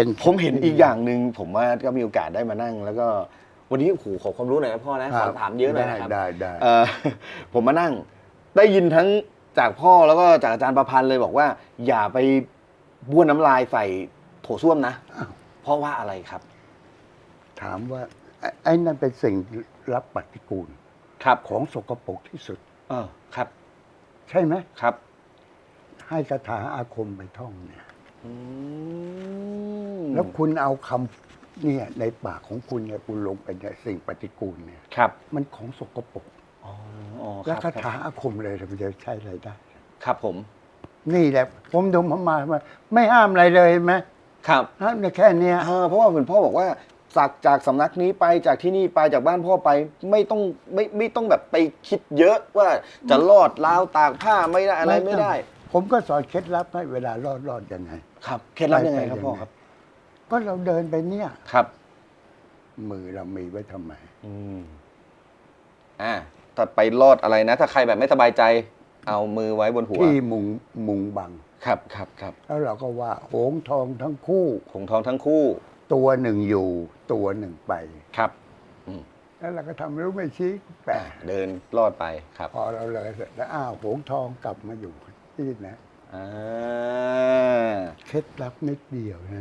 เป็นผมเห็นอีกอย่างหนึ่งผมว่าก็มีโอกาสได้มานั่ง แล้วก็วันนี้โอ้โหขอความรู้หน่อยนะพ่อนะขอถามเยอะหน่อยนะครับได้ได้เอ่อผมมานั่งได้ยินทั้งจากพ่อแล้วก็จากอาจารย์ประพันธ์เลยบอกว่า อย่าไปบ้วนน้ำลายใส่โถส้วมนะอ้าวเพราะว่าอะไรครับ ถามว่าไอ้ไอ้นั่นเป็นสิ่งรับปฏิกูลครับของสกปรกที่สุด เออครับใช่ไหม ครับให้คาถาอาคมไปท่องเนี่ย อืม แล้วคุณเอาคำเนี่ยในปากของคุณเนี่ยคุณลงไปในสิ่งปฏิกูลเนี่ยครับมันของสกปรกอ๋ออ๋อแล้วครัคาบถาอาคมเลยมันจะใช้อะไรได้ ครับผม นี่แหละ ผมดูมามามาไม่ห้ามอะไรเลยเห็นไหมครับห้ามแต่แค่เนี้ยเออเพราะว่าเหมือนพ่อบอกว่าจากจากสำนักนี้ไปจากที่นี่ไปจากบ้านพ่อไปไม่ต้องไม่ไม่ต้องแบบไปคิดเยอะว่าจะรอดราวตากผ้าไม่ได้อะไรไม่ได้ ผมก็สอนเคล็ดลับให้เวลารอดรอดยังไง ครับ เคล็ดลับยังไงครับพ่อครับ ก็เราเดินไปเนี่ย ครับ มือเรามีไว้ทำไม อืมอ่าถ้าไปรอดอะไรนะ ถ้าใครแบบไม่สบายใจ เอามือไว้บนหัว ที่มุงมุงบัง ครับครับครับแล้วเราก็ว่าโหงทองทั้งคู่คงทองทั้งคู่ ตัวหนึ่งอยู่ ตัวหนึ่งไป ครับ แล้วเราก็ทำรู้ไม่ชี้แปะอ่าเดินรอดไปครับพอเราเลยเสร็จแล้วอ้าวโหงทองกลับมาอยู่ที่นะอ่าเคล็ดลับนิดเดียวนะ